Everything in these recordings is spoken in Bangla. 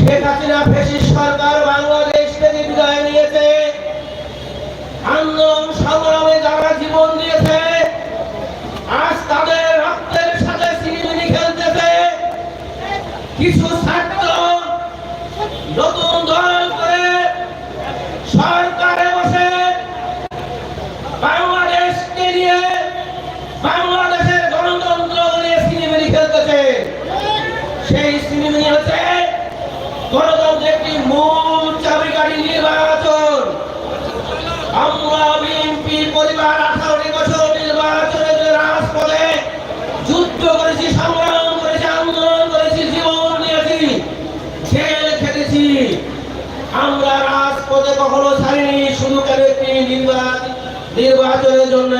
শেখ হাসিনা ফেসিস সরকার বাংলাদেশ থেকে বিদায় নিয়েছে, আন্দোলন সংগ্রামে যারা জীবন দিয়েছে, আজ তাদের রক্তের সাথে সিনেমিনি খেলতেছে। কিছু ছাত্র নতুন দল করে সরকারে বসে বাংলাদেশকে নিয়ে বাংলাদেশের গণতন্ত্র নিয়ে সিনেমিনি খেলতেছে। সেই সিনেমিনি হচ্ছে গণতন্ত্রের একটি মূল চাবিকাঠি নির্বাচন আমরা বিএনপি পরিবার আঠারোটি বছর নির্বাচনের রাজপথে যুদ্ধ করেছি, সংগ্রাম করেছি, আন্দোলন করেছি, জীবন দিয়েছি জেল খেটেছি আমরা রাজপথে কখনো ছাড়িনি, শুধু কেন একটি নির্বাচন নির্বাচনের জন্য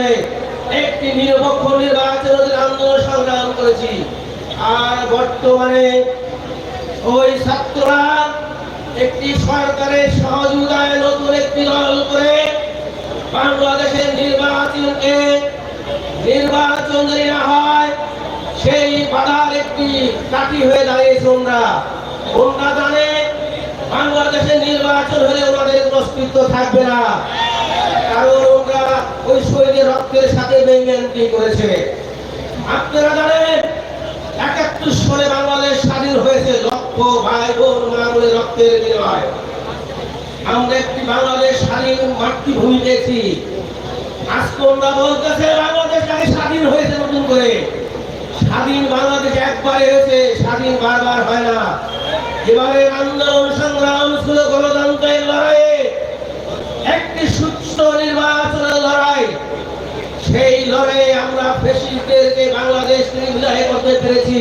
একটি নিরপেক্ষ নির্বাচনের আন্দোলন সংগ্রাম করেছি। আর বর্তমানে ওই ছাত্ররা একটি সরকারের সহযোগিতায় নতুন একটি দল করে বাংলাদেশের নির্বাচনকে নির্বাচন যদি না হয়, সেই বাধার একটি কাঠি হয়ে দাঁড়িয়েছে ওনরা ওনরা জানে বাংলাদেশের নির্বাচন হলে ওনাদের অস্তিত্ব থাকবে না। কারণ ওনরা ওই শহীদের রক্তের সাথে বেঙ্গেন্টি করেছে। আপনারা জানেন, একাত্তর সালে বাংলাদেশ হয়েছে লক্ষ ভাই বোন মা রক্তের বিনিময়। আমরা একটি বাংলাদেশ স্বাধীন মাতৃভূমি পেয়েছি। আজকে ওরা বলতেছে, বাংলাদেশ নাকি স্বাধীন হয়েছে নতুন করে। স্বাধীন বাংলাদেশ একবারে হয়েছে, স্বাধীন বারবার হয় না। এবারে আন্দোলন, সংগ্রাম, ছিল গণতন্ত্রের লড়াইয়ে। একটি সুষ্ঠু নির্বাচনের লড়াই। সেই লড়াইয়ে আমরা ফেসিলিটিকে বাংলাদেশ থেকে করতে পেরেছি।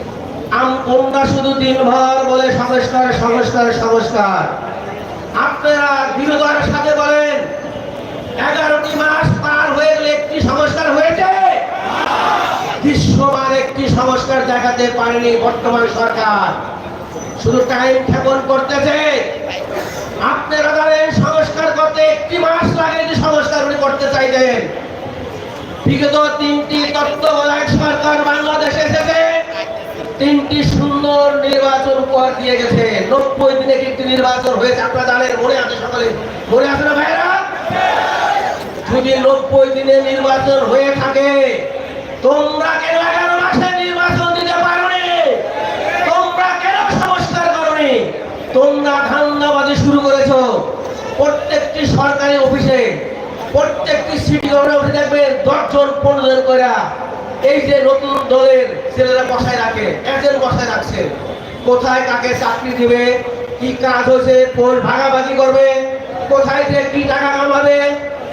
আমরা শুধু দিনভর বলে সংস্কার সংস্কার সংস্কার। আপনারা সাথে বলেন, এগারোটি মাস পার হয়ে গেলে একটি সংস্কার হয়েছে? একটি সংস্কার দেখাতে পারেনি বর্তমান সরকার। শুধু টাইম ক্ষেপণ করতেছে। আপনারা জানেন সংস্কার করতে একটি মাস লাগে যদি সংস্কার করতে চাইতেন। বিগত তিনটি তত্ত্বাবধায়ক সরকার তিনটি সুন্দর নির্বাচন উপহার দিয়ে গেছে। নব্বই দিনে কিন্তু নির্বাচন হয়েছে। আপনারা জানেন, মনে আছে সকালে? মনে আছে না ভাইরা? যদি নব্বই দিনে নির্বাচন হয়ে থাকে, তোমরা কেন এগারো মাসে নির্বাচন দিতে পারোনি? তোমরা কেন সংস্কার করনি? তোমরা ধান্দাবাজি শুরু করেছ। প্রত্যেকটি সরকারি অফিসে, প্রত্যেকটি সিটি গভর্নমেন্ট দেখবেন দশজন পনেরো করে এই যে নতুন দলের ছেলেরা বসায় রাখে, একজন বসায় রাখছে। কোথায় কাকে চাকরি দিবে, কি কাজ হয়েছে, কোন ভাগাভাগি করবে, কোথায় যে কি টাকা কামাবে,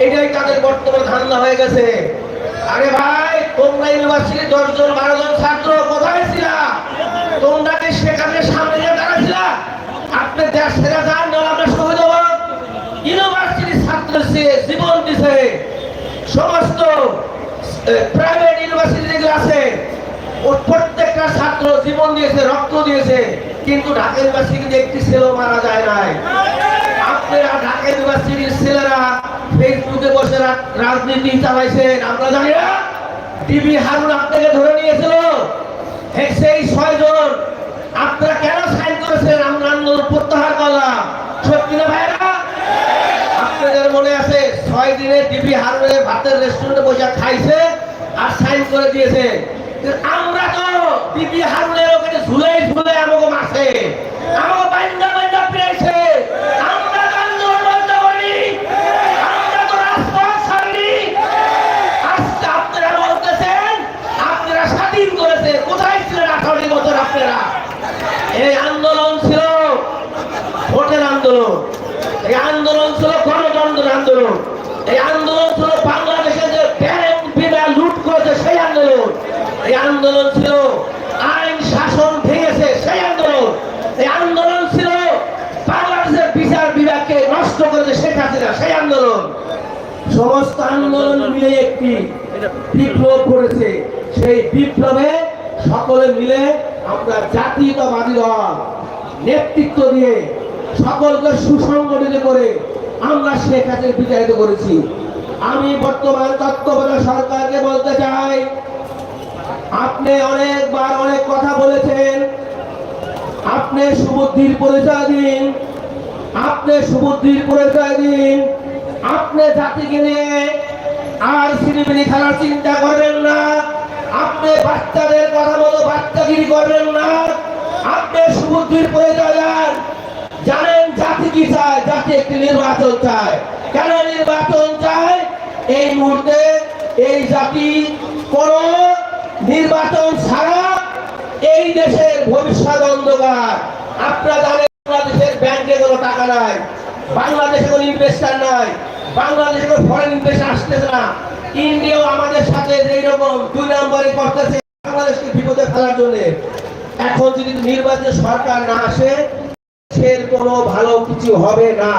এটাই তাদের বর্তমান ধান্দা হয়ে গেছে। আরে ভাই, তোমরা ইউনিভার্সিটি দশজন বারো জন ছাত্র, কোথায় ছিলা? তোমরা কি সেখানে সামনে গিয়ে দাঁড়াইছিলা? আপনি দেশ ছেড়ে যান না আমরা শহীদ হব ইউনিভার্সিটির ছাত্র সে জীবন দিছে। সমস্ত প্রাইভেট ইউনিভার্সিটি যেগুলো আছে ওর প্রত্যেকটা ছাত্র জীবন দিয়েছে রক্ত দিয়েছে কিন্তু ঢাকা ইউনিভার্সিটি কিন্তু একটি ছেলেও মারা যায় নাই। আপনারা ঢাকা ইউনিভার্সিটির ছেলেরা ফেসবুকে বসে রাজনীতি চালাইছেন আমরা জানি না? টিভি হারুন আপনাকে ধরে নিয়েছিল। হে, সেই ছয়জন। আপনারা কেন সাইন করেছেন? আমরা আন্দোলন প্রত্যাহার করলাম। সত্যি না ভাইরা? আপনাদের মনে আছে ছয় দিনে টিভি হারুনের ভাতের রেস্টুরেন্টে বসে খাইছে আর সাইন করে দিয়েছে। আমরা তো টিভি হারুনের ওখানে ঝুলে ঝুলে আমাকে মাসে আমাকে বাইন্দা বাইন্দা পেয়েছে আন্দোলন আপনারা আপনারা করেছে। কোথায় আপনারা? এই আন্দোলন ছিল ভোটের আন্দোলন। এই আন্দোলন ছিল গণতন্ত্রের আন্দোলন। এই আন্দোলন ছিল বাংলাদেশে এই আন্দোলন ছিল, আইন শাসন ভেঙেছে, সেই আন্দোলন। এই আন্দোলন ছিল, বাংলাদেশের বিচার বিভাগকে নষ্ট করেছে শেখ হাসিনা, সেই আন্দোলন। সমস্ত আন্দোলন মিলে একটি বিপ্লব করেছে। সেই বিপ্লবে সকলে মিলে আমরা জাতীয়তাবাদী দল, নেতৃত্ব দিয়ে সকলকে সুসংগঠিত করে আমরা শেখ হাসিনা বিচারিত করেছি। আমি বর্তমান তত্ত্বাবধায়ক সরকারকে বল আপনি অনেকবার অনেক কথা বলেছেন। আপনি সুবুদ্ধির পরিচয় দিন। আপনি সুবুদ্ধির পরিচয় দিন। আপনি জাতিকে নিয়ে আর সিনেমিনি খেলার চিন্তা করবেন না। আপনি বাচ্চাদের কথা মতো বাচ্চাগিরি করবেন না। আপনি সুবুদ্ধির পরিচয় দেন। জানেন জাতি কি চায়? জাতি একটি নির্বাচন চায়। কেন নির্বাচন চায়? এই মুহূর্তে এই জাতি কোন নির্বাচন ছাড়া এই দেশের ভবিষ্যৎ অন্ধকার। আপনারা জানেন, বাংলাদেশের ব্যাংকে কোনো টাকা নাই, বাংলাদেশে কোনো ইনভেস্টার নাই, বাংলাদেশে কোনো ফরেন ইনভেস্ট আসতেছে না। ইন্ডিয়াও আমাদের সাথে যেই রকম দুই নম্বরে করতেছে, বাংলাদেশকে বিপদে ফেলার জন্য। এখন যদি নির্বাচন সরকার না আসে, দেশের কোনো ভালো কিছু হবে না।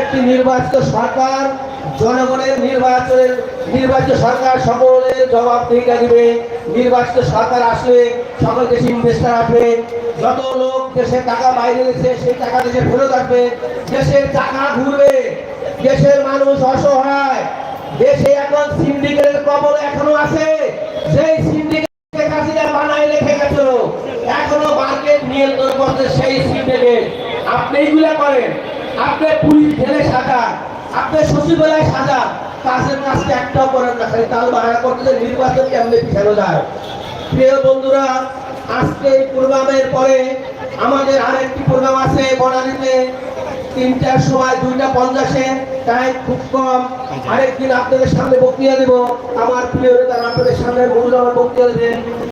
একটি নির্বাচিত সরকার জনগণের নির্বাচনের নির্বাচিত সরকার সকলের জবাবদিহিতা দিবে। নির্বাচিত সরকার আসলে সকল দেশে ইনভেস্টার আসবে। যত লোক দেশে টাকা বাইরে গেছে সেই টাকা দেশে ফেরত আসবে। দেশের টাকা ঘুরবে। দেশের মানুষ অসহায়। দেশে এখন সিন্ডিকেটের কবল এখনও আছে। সেই সিন্ডিকেট শেখ হাসিনা বানায় রেখে গেছিল এখনও মার্কেট নিয়ন্ত্রণ করতে সেই সিন্ডিকেট আপনি এইগুলা করেন। আপনি পুলিশ ঢেলে সাজান। আপনি সচিবালয় সাজা কাজের কাজকে একটাও করেন না, খালি তাল বাহানা করতে নির্বাচন কেমনে পিছানো যায়। প্রিয় বন্ধুরা, আজকে এই প্রোগ্রামের পরে আমাদের আরেকটি প্রোগ্রাম আছে বনানীতে। তিনটার সময় দুইটা পঞ্চাশে, তাই খুব কম। আরেকদিন আপনাদের সামনে বক্তৃতা দেব। আমার প্রিয় নেতা, আপনাদের সামনে মূল্যবান বক্তৃতা দেবেন।